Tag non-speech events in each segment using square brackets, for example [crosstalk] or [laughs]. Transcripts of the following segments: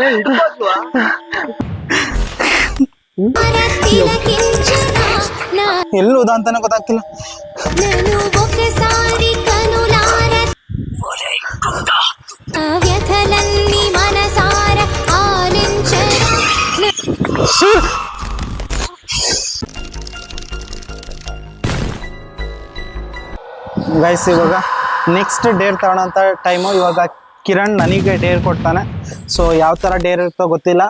[laughs] ಎಲ್ಲೋದ ಅಂತಾನೆ ಗೊತ್ತಾಗ್ತಿಲ್ಲ. ಗಾಯ್ಸ್ ಇವಾಗ ನೆಕ್ಸ್ಟ್ ಡೇರ್ ತಗೋಣ ಅಂತ ಟೈಮು ಇವಾಗ ಕಿರಣ್ ನನಗೆ ಡೇರ್ ಕೊಡ್ತಾನೆ. ಸೊ ಯಾವ ತರ ಡೇರ್ ಇರುತ್ತೋ ಗೊತ್ತಿಲ್ಲ.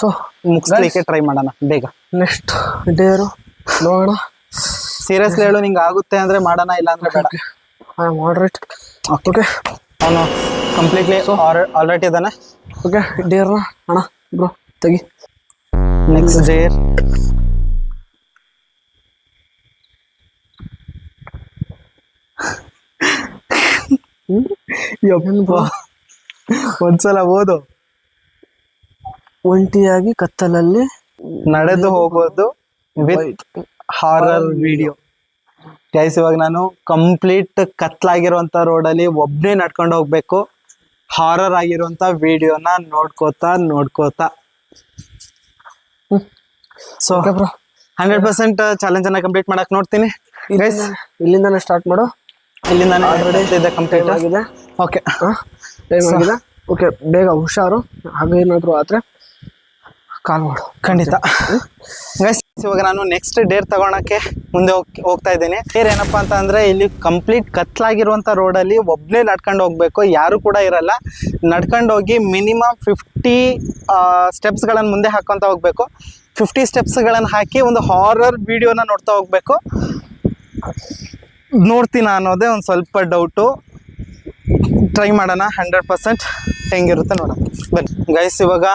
ಸೊ ಮುಗಿಸ್ಲಿಕ್ಕೆ ಟ್ರೈ ಮಾಡೋಣ. ಬೇಗ. ನೆಕ್ಸ್ಟ್ ಡೇರು ನೋಡೋಣ. ಸೀರಿಯಸ್ಲಿ ಹೇಳು ನಿಂಗೆ ಆಗುತ್ತೆ ಅಂದರೆ ಮಾಡೋಣ ಇಲ್ಲ ಅಂದರೆ ಬೇಡ. ಆಲ್ರೈಟ್ ಓಕೆ ಅವನು ಕಂಪ್ಲೀಟ್ಲಿ ಆಲ್ರೆಡಿ ಇದ್ದಾನೆ. ಓಕೆ ಡೇರ್ನ ಅಣ್ಣ ಬ್ರೋ ತೆಗಿ. Next dare. ಯಪ್ಪ. ಒಂದ್ಸಲ ಓದು. ಒಂಟಿಯಾಗಿ ಕತ್ತಲಲ್ಲಿ ನಡೆದು ಹೋಗೋದು ವಿತ್ ಹಾರರ್ ವಿಡಿಯೋ ಗೈಸ್ ಇವಾಗ ನಾನು ಕಂಪ್ಲೀಟ್ ಕತ್ಲಾಗಿರುವಂತ ರೋಡಲ್ಲಿ ಒಬ್ಬನೇ ನಡ್ಕೊಂಡು ಹೋಗ್ಬೇಕು. ಹಾರರ್ ಆಗಿರುವಂತ ವಿಡಿಯೋನ ನೋಡ್ಕೋತಾ ನೋಡ್ಕೋತಾ. ಸೊ ಹಂಡ್ರೆಡ್ ಪರ್ಸೆಂಟ್ ಚಾಲೆಂಜ್ ಅನ್ನ ಕಂಪ್ಲೀಟ್ ಮಾಡಕ್ ನೋಡ್ತೀನಿ. ಗೈಸ್ ಇಲ್ಲಿಂದಾನೆ ಸ್ಟಾರ್ಟ್ ಮಾಡು. ಇಲ್ಲಿಂದಾನೆ ಇದೆ ಕಂಪ್ಲೀಟ್ ಆಗಿದೆ. ಓಕೆ ಟೈಮ್ ಆಗಿದೆ ಓಕೆ ಬೇಗ ಹುಷಾರು. ಹಾಗೆ ಏನಾದರೂ ಆದರೆ ಕಾಲ್ ಮಾಡು. ಖಂಡಿತ. ಗೈಸ್ ಇವಾಗ ನಾನು ನೆಕ್ಸ್ಟ್ ಡೇರ್ ತಗೊಳಕ್ಕೆ ಮುಂದೆ ಹೋಗಿ ಹೋಗ್ತಾ ಇದ್ದೇನೆ. ಡೇರ್ ಏನಪ್ಪ ಅಂತ ಅಂದರೆ ಇಲ್ಲಿ ಕಂಪ್ಲೀಟ್ ಕತ್ಲಾಗಿರುವಂಥ ರೋಡಲ್ಲಿ ಒಬ್ಬನೇ ನಡ್ಕೊಂಡು ಹೋಗಬೇಕು. ಯಾರು ಕೂಡ ಇರಲ್ಲ. ನಡ್ಕೊಂಡು ಹೋಗಿ ಮಿನಿಮಮ್ ಫಿಫ್ಟಿ ಸ್ಟೆಪ್ಸ್ಗಳನ್ನು ಮುಂದೆ ಹಾಕೊತ ಹೋಗಬೇಕು. ಫಿಫ್ಟಿ ಸ್ಟೆಪ್ಸ್ಗಳನ್ನು ಹಾಕಿ ಒಂದು ಹಾರರ್ ವಿಡಿಯೋನ ನೋಡ್ತಾ ಹೋಗಬೇಕು. ನೋಡ್ತೀನ ಅನ್ನೋದೇ ಒಂದು ಸ್ವಲ್ಪ ಡೌಟು ಟ್ರೈ ಮಾಡೋಣ ಹಂಡ್ರೆಡ್ ಪರ್ಸೆಂಟ್ ಹೆಂಗಿರುತ್ತೆ ನೋಡೋಣ. ಬನ್ನಿ ಗೈಸ್ ಇವಾಗ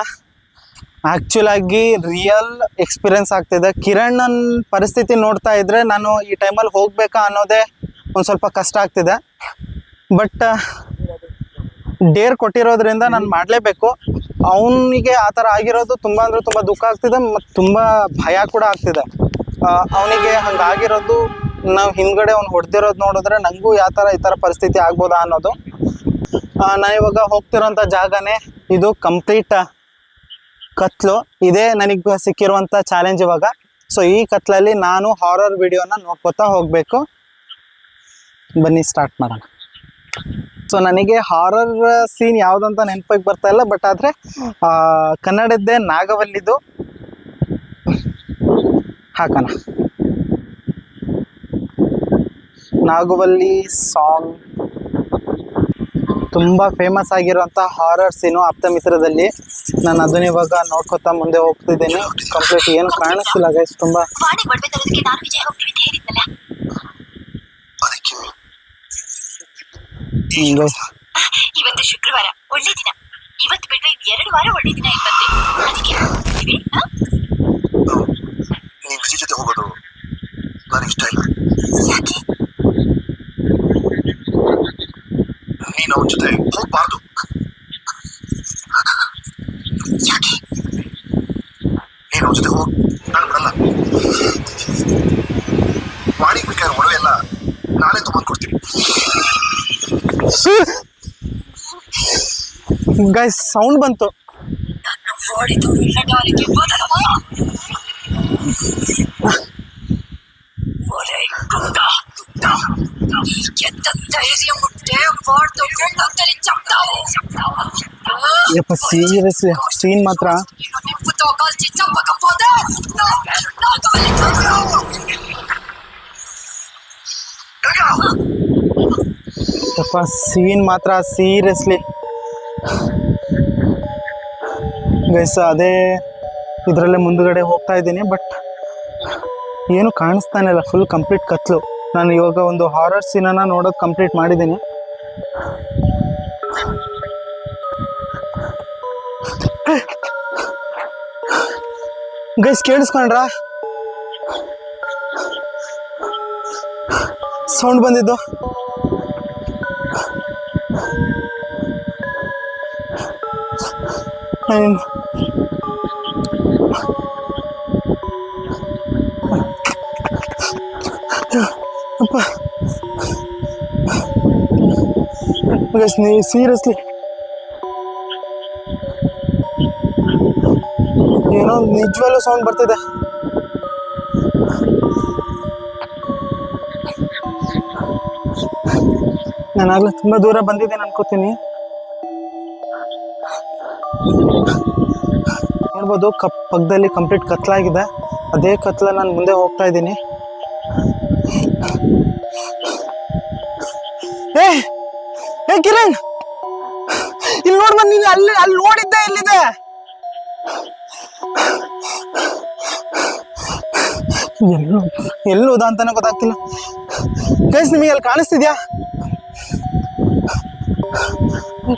ಆ್ಯಕ್ಚುಲಾಗಿ ರಿಯಲ್ ಎಕ್ಸ್ಪೀರಿಯನ್ಸ್ ಆಗ್ತಿದೆ. ಕಿರಣ್ ಪರಿಸ್ಥಿತಿ ನೋಡ್ತಾ ಇದ್ರೆ ನಾನು ಈ ಟೈಮಲ್ಲಿ ಹೋಗ್ಬೇಕಾ ಅನ್ನೋದೇ ಒಂದು ಸ್ವಲ್ಪ ಕಷ್ಟ ಆಗ್ತಿದೆ. ಬಟ್ ಡೇರ್ ಕೊಟ್ಟಿರೋದ್ರಿಂದ ನಾನು ಮಾಡಲೇಬೇಕು. ಅವನಿಗೆ ಆ ಥರ ಆಗಿರೋದು ತುಂಬ ಅಂದರೆ ತುಂಬ ದುಃಖ ಆಗ್ತಿದೆ ಮತ್ತು ತುಂಬ ಭಯ ಕೂಡ ಆಗ್ತಿದೆ. ಅವನಿಗೆ ಹಂಗಾಗಿರೋದು ನಾವು ಹಿಂದ್ಗಡೆ ಅವ್ನು ಹೊಡೆದಿರೋದು ನೋಡಿದ್ರೆ ನನಗೂ ಯಾವ ಥರ ಈ ಥರ ಪರಿಸ್ಥಿತಿ ಆಗ್ಬೋದಾ ಅನ್ನೋದು. ನಾನು ಇವಾಗ ಹೋಗ್ತಿರೋಂಥ ಜಾಗನೇ ಇದು ಕಂಪ್ಲೀಟ್ ಕತ್ಲು. ಇದೇ ನನಗೆ ಸಿಕ್ಕಿರುವಂಥ ಚಾಲೆಂಜ್ ಇವಾಗ. ಸೊ ಈ ಕತ್ಲಲ್ಲಿ ನಾನು ಹಾರರ್ ವಿಡಿಯೋನ ನೋಡ್ಕೋತಾ ಹೋಗಬೇಕು. ಬನ್ನಿ ಸ್ಟಾರ್ಟ್ ಮಾಡೋಣ. ಸೊ ನನಗೆ ಹಾರರ್ ಸೀನ್ ಯಾವುದಂತ ನೆನಪಿಗೆ ಬರ್ತಾ ಇಲ್ಲ ಬಟ್ ಆದರೆ ಕನ್ನಡದ್ದೇ ನಾಗವಲ್ಲಿದು. ಹಾಕೋಣ. ನಾಗವಲ್ಲಿ ಸಾಂಗ್ ತುಂಬ ಫೇಮಸ್ ಆಗಿರುವಂಥ ಹಾರರ್ ಸೀನು ಆಪ್ತ ಮಿತ್ರದಲ್ಲಿ. ನಾನು ಅದನ್ನ ಇವಾಗ ನೋಡ್ಕೊತಾ ಮುಂದೆ ಹೋಗ್ತಿದ್ದೇನೆ. ಕಂಪ್ಲೀಟ್ ಏನು ಕಾಣಿಸ್ತಿಲ್ಲ ಗೈಸ್ ತುಂಬ. ಇವತ್ತು ಶುಕ್ರವಾರ ಒಳ್ಳೆ ದಿನ. ಇವತ್ತು ಬಿಟ್ರೆ ಎರಡು ವಾರ ಒಳ್ಳೆ ದಿನ ಇರುತ್ತೆ ಅದಕ್ಕೆ? ನೀನ್ ಜೊತೆ ಹೋಗೋದು ನನಗೆ ಇಷ್ಟ ಇಲ್ಲ. ಯಾಕೆ? ನೀನು ಅವನ ಜೊತೆ ಹೋಗ್ಬಾರ್ದು. ಯಾಕೆ? ನೀನು ಅವನ ಜೊತೆ ಹೋಗ್ ನಾನು ಬಿಡಲ್ಲ ಮಾಡಿ ಬೇಕಾದ್ರೆ ಒಡವೆ ಎಲ್ಲ. ನಾನೇ ತಗೊಂಡು ಕೊಡ್ತೀನಿ. ಗೈಸ್ ಸೌಂಡ್ ಬಂತು. ಓಡಿತು ಯಪ್ಪ ಸೀರಿಯಸ್ ಸೀನ್ ಮಾತ್ರ ಯಪ್ಪ ಸೀನ್ ಮಾತ್ರ ಸೀರಿಯಸ್ಲಿ ಗೈಸ್ ಅದೇ ಇದರಲ್ಲೇ ಮುಂದುಗಡೆ ಹೋಗ್ತಾ ಇದ್ದೀನಿ ಬಟ್ ಏನು ಕಾಣಿಸ್ತಾನೆ ಇಲ್ಲ ಫುಲ್ ಕಂಪ್ಲೀಟ್ ಕತ್ಲು. ನಾನು ಇವಾಗ ಒಂದು ಹಾರರ್ ಸೀನನ್ನ ನೋಡೋದು ಕಂಪ್ಲೀಟ್ ಮಾಡಿದ್ದೀನಿ ಗೈಸ್ ಕೇಳಿಸ್ಕೊಂಡ್ರ? ಸೌಂಡ್ ಬಂದಿದ್ದು. ನೀವು ಸೀರಿಯಸ್ಲಿ ಏನೋ ನಿಜವಲ್ಲ ಸೌಂಡ್ ಬರ್ತಿದೆ. ನಾನಾಗ್ಲೇ ತುಂಬಾ ದೂರ ಬಂದಿದ್ದೇನೆ ಅನ್ಕೋತೀನಿ. ನೋಡ್ಬೋದು, ಕಪ್ ಪಕ್ಕದಲ್ಲಿ ಕಂಪ್ಲೀಟ್ ಕತ್ಲಾಗಿದೆ. ಅದೇ ಕತ್ಲ ನಾನು ಮುಂದೆ ಹೋಗ್ತಾ ಇದ್ದೀನಿ. ಏ, ಕಿರಣ್! ಇಲ್ಲಿ ನೋಡ್ಬ ನೀನು ಅಲ್ಲಿ ಅಲ್ಲಿ ನೋಡಿದ್ದೆ ಎಲ್ಲಿದೆ ಎಲ್ಲೂ ಎಲ್ಲೋದ ಅಂತಾನೆ ಗೊತ್ತಾಗ್ತಿಲ್ಲ. ಗೈಸ್ ನಿಮಗೆ ಅಲ್ಲಿ ಕಾಣಿಸ್ತಿದ್ಯಾ?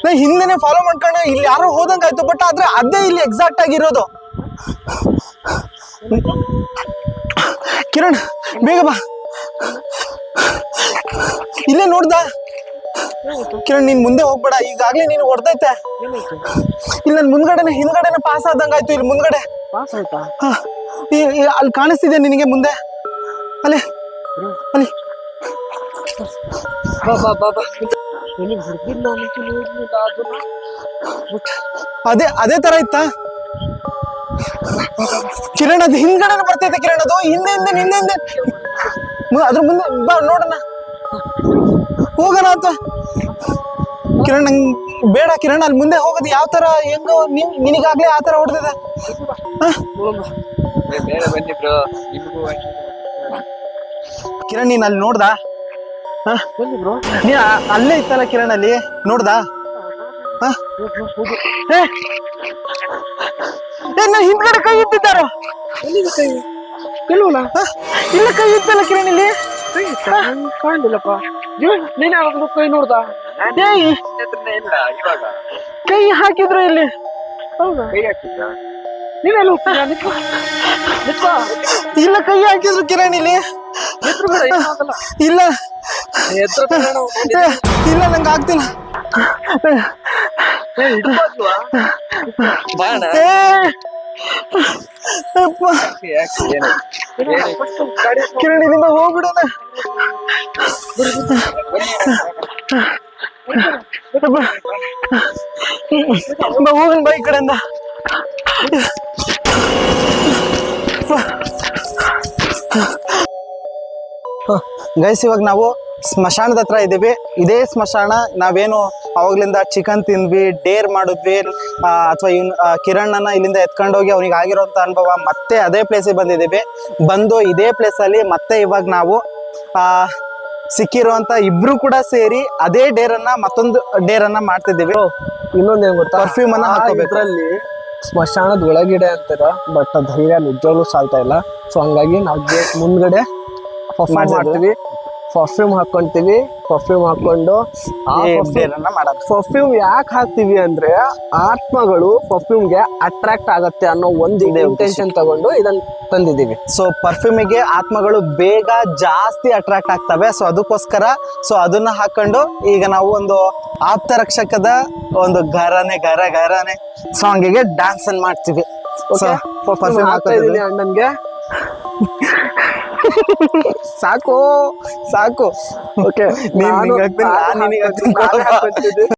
ನಾ ಹಿಂದೆನೆ ಫಾಲೋ ಮಾಡ್ಕೊಂಡೆ. ಇಲ್ಲಿ ಯಾರೋ ಹೋದಂಗಾಯ್ತು ಬಟ್ ಆದ್ರೆ ಅದೇ ಇಲ್ಲಿ ಎಕ್ಸಾಕ್ಟ್ ಆಗಿರೋದು. ಕಿರಣ್, ಬೇಗ ಬಾ. ಇಲ್ಲೇ ನೋಡ್ದ? ಕಿರಣ್ ನೀನ್ ಮುಂದೆ ಹೋಗ್ಬೇಡ. ಈಗಾಗ್ಲೇ ನೀನು ಹೊಡೆದೈತೆ. ಇಲ್ಲಿ ನನ್ ಮುಂದ್ಗಡೆನೆ ಹಿಂದ್ಗಡೆನೆ ಪಾಸ್ ಆದಂಗಾಯ್ತು ಇಲ್ಲಿ ಮುಂದ್ಗಡೆ. ಅಲ್ಲಿ ಕಾಣಿಸ್ತಿದೆ ನಿನಗೆ ಮುಂದೆ? ಅಲ್ಲಿ. ಅಲ್ಲಿ. ಅದೇ ಅದೇ ತರ ಇತ್ತಾ? ಕಿರಣ್ ಅದು ಹಿಂದ್ಗಡೆನೆ ಬರ್ತೈತೆ ಕಿರಣ್ ಅದು ಹಿಂದೆ ಹಿಂದೆ ಹಿಂದೆ ಹಿಂದೆ. ಅದ್ರ ಮುಂದೆ ಬಾ ನೋಡೋಣ. ಹೋಗೋಣ ಅಂತ. ಕಿರಣ್ ನಂಗ್ ಬೇಡ ಕಿರಣ್, ಅಲ್ಲಿ ಮುಂದೆ ಹೋಗೋದು ಯಾವ ತರ, ಹೆಂಗೋ ನಿನ್, ನಿನಗಾಗ್ಲೇ ಆ ತರ ಹೊಡೆದಿದೆ. ಕಿರಣ್, ನೀನು ಅಲ್ಲಿ ನೋಡ್ದ? ನೀ ಅಲ್ಲೇ ಇತ್ತಲ್ಲ ಕಿರಣ್ ಅಲ್ಲಿ, ನೋಡ್ದ? ಹಿಂದ್ಗಡೆ ಕೈ ಇಟ್ಟಿದ್ದಾರೋ? ಇಲ್ಲ ಕೈ ಇತ್ತಲ್ಲ ಕಿರಣ್ ಇಲ್ಲಿ? [laughs] ಕಾಣ್ಲಿಲ್ಲಪ್ಪ ನೀನ್ ಯಾರಾದ್ರೂ ಕೈ ನೋಡ್ದ ಇವಾಗ ಕೈ ಹಾಕಿದ್ರು ಇಲ್ಲಿ ಹೌದಾ ಕೈ ಇಲ್ಲ ಕೈ ಹಾಕಿದ್ರು ಕಿರಣ್ ಇಲ್ಲಿ ಎದ್ರು ಬೇಡ ಏನಾಗಲ್ಲ ಇಲ್ಲ ಎದ್ರು ಇಲ್ಲ ನಂಗೆ ಆಗ್ತಿಲ್ಲ ಬಾಣ ಏ ಅಪ್ಪ, ಯಾಕೆ ಏನು ಕಿರಣ್ ಇಲ್ಲಿಂದ ಹೋಗ್ಬಿಡೋಣ. ಹೋಗೋಣ ಬಾ. ಕಡೆಯಿಂದ. ಗೈಸ್ ಇವಾಗ ನಾವು ಸ್ಮಶಾನದ ಹತ್ರ ಇದ್ದೀವಿ. ಇದೇ ಸ್ಮಶಾನ ನಾವೇನು ಅವಾಗ್ಲಿಂದ ಚಿಕನ್ ತಿಂದ್ವಿ ಡೇರ್ ಮಾಡಿದ್ವಿ. ಅಥವಾ ಇವ್ನು ಕಿರಣ್ಣನ ಇಲ್ಲಿಂದ ಎತ್ಕೊಂಡೋಗಿ ಅವ್ನಿಗೆ ಆಗಿರೋಂಥ ಅನುಭವ ಮತ್ತೆ ಅದೇ ಪ್ಲೇಸಿಗೆ ಬಂದಿದ್ದೀವಿ. ಬಂದು ಇದೇ ಪ್ಲೇಸಲ್ಲಿ ಮತ್ತೆ ಇವಾಗ ನಾವು ಸಿಕ್ಕಿರುವಂತ ಇಬ್ರು ಕೂಡ ಸೇರಿ ಅದೇ ಡೇರನ್ನ ಮತ್ತೊಂದು ಡೇರನ್ನ ಮಾಡ್ತಿದ್ದೀವಿ. ಏನು ಗೊತ್ತಾ? ಪರ್ಫ್ಯೂಮ್ ಅನ್ನ ಹಾಕೋಬೇಕು ಇದ್ರಲ್ಲಿ ಸ್ಮಶಾನದ ಒಳಗಿಡೆ ಅಂತಾರ ಬಟ್ ಧೈರ್ಯ ನಿಜವಾಗ್ಲೂ ಸಾಲ್ತಾ ಇಲ್ಲ. ಸೊ ಹಂಗಾಗಿ ನಾವು ಮುಂದ್ಗಡೆ. ಮಾಡ್ತೀವಿ. ಪರ್ಫ್ಯೂಮ್ ಹಾಕೊಂತೀವಿ ಪರ್ಫ್ಯೂಮ್ ಹಾಕೊಂಡು ಪರ್ಫ್ಯೂಮ್ ಯಾಕೆ ಹಾಕ್ತಿವಿ ಅಂದ್ರೆ ಆತ್ಮಗಳು ಪರ್ಫ್ಯೂಮ್ಗೆ ಅಟ್ರಾಕ್ಟ್ ಆಗತ್ತೆ ಅನ್ನೋ ಒಂದು ಇಂಟೆನ್ಷನ್ ತಗೊಂಡು ಇದನ್ನ ತಂದಿದ್ದೀವಿ. ಸೊ ಪರ್ಫ್ಯೂಮಿಗೆ ಆತ್ಮಗಳು ಬೇಗ ಜಾಸ್ತಿ ಅಟ್ರಾಕ್ಟ್ ಆಗ್ತವೆ. ಸೊ ಅದಕ್ಕೋಸ್ಕರ ಸೊ ಅದನ್ನ ಹಾಕೊಂಡು ಈಗ ನಾವು ಒಂದು ಆಪ್ತ ರಕ್ಷಕದ ಒಂದು ಗರನೆ ಗರ ಗರನೆ ಸಾಂಗಿಗೆ ಡ್ಯಾನ್ಸ್ ಅನ್ನು ಮಾಡ್ತೀವಿ. ಸೊ ಪರ್ಫ್ಯೂಮ್ ಹಾಕ್ತಾ ಇದ್ದೀನಿ ಅಣ್ಣನ್ಗೆ. ಸಾಕು ಸಾಕು. ಓಕೆ ನಾನು ನೀನ್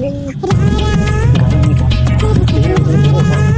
ನಿಂಗ್ ಹಾಕ್ತೀನಿ, ನಾನ್ ನಿನಿಗ್ ಹಾಕ್ತೀನಿ.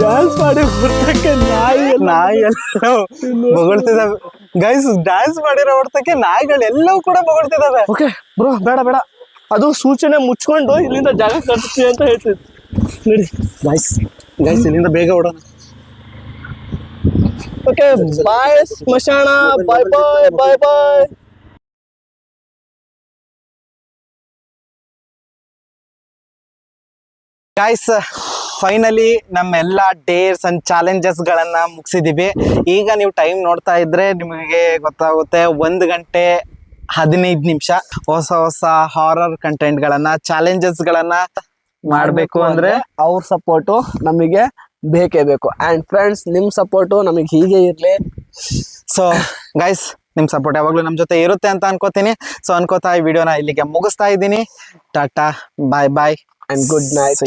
ಡ್ಯಾನ್ಸ್ ಮಾಡಿ ಬರ್ತಕ್ಕೆ ನಾಯಿ ನಾಯಿ ಎಲ್ಲ ಬೊಗಳ್ತಿದಾವೆ ಗೈಸ್ ಡ್ಯಾನ್ಸ್ ಮಾಡಿರೋ ಹೊಡ್ತಕ್ಕೆ ನಾಯಿಗಳು ಎಲ್ಲವೂ ಕೂಡ ಬೊಗಳ್ತಿದಾವೆ ಓಕೆ ಬ್ರೋ ಬೇಡ ಬೇಡ. ಅದು ಸೂಚನೆ ಮುಚ್ಕೊಂಡು ಇಲ್ಲಿಂದ ಜಾಗ ಕಟ್ತೀವಿ ಅಂತ ಹೇಳ್ತಿದ್ರು. ನೋಡಿ. ಗೈಸ್ ಗೈಸ್ ಇಲ್ಲಿಂದ ಬೇಗ ಓಡೋಣ. ಓಕೆ ಬಾಯ್ ಸ್ಮಶಾನ. Bye bye bye bye guys finally ನಮ್ಮೆಲ್ಲ ಡೇರ್ಸ್ ಅಂಡ್ ಚಾಲೆಂಜಸ್ ಗಳನ್ನ ಮುಗಿಸಿದೀವಿ. ಈಗ ನೀವು ಟೈಮ್ ನೋಡ್ತಾ ಇದ್ರೆ ನಿಮಗೆ ಗೊತ್ತಾಗುತ್ತೆ ಒಂದು ಗಂಟೆ ಹದಿನೈದು ನಿಮಿಷ ಹೊಸ ಹೊಸ ಹಾರರ್ ಕಂಟೆಂಟ್ ಗಳನ್ನ ಚಾಲೆಂಜಸ್ ಗಳನ್ನ ಮಾಡಬೇಕು ಅಂದ್ರೆ ಅವ್ರ ಸಪೋರ್ಟು ನಮಗೆ ಬೇಕೇ ಬೇಕು. ಅಂಡ್ ಫ್ರೆಂಡ್ಸ್ ನಿಮ್ ಸಪೋರ್ಟು ನಮಗೆ ಹೀಗೆ ಇರಲಿ. ಸೊ ಗೈಸ್ ನಿಮ್ ಸಪೋರ್ಟ್ ಯಾವಾಗಲೂ ನಮ್ಮ ಜೊತೆ ಇರುತ್ತೆ ಅಂತ ಅನ್ಕೋತೀನಿ. ಸೊ ಅನ್ಕೋತಾ ಈ ವಿಡಿಯೋನ ಇಲ್ಲಿಗೆ ಮುಗಿಸ್ತಾ ಇದ್ದೀನಿ. Tata bye bye and good night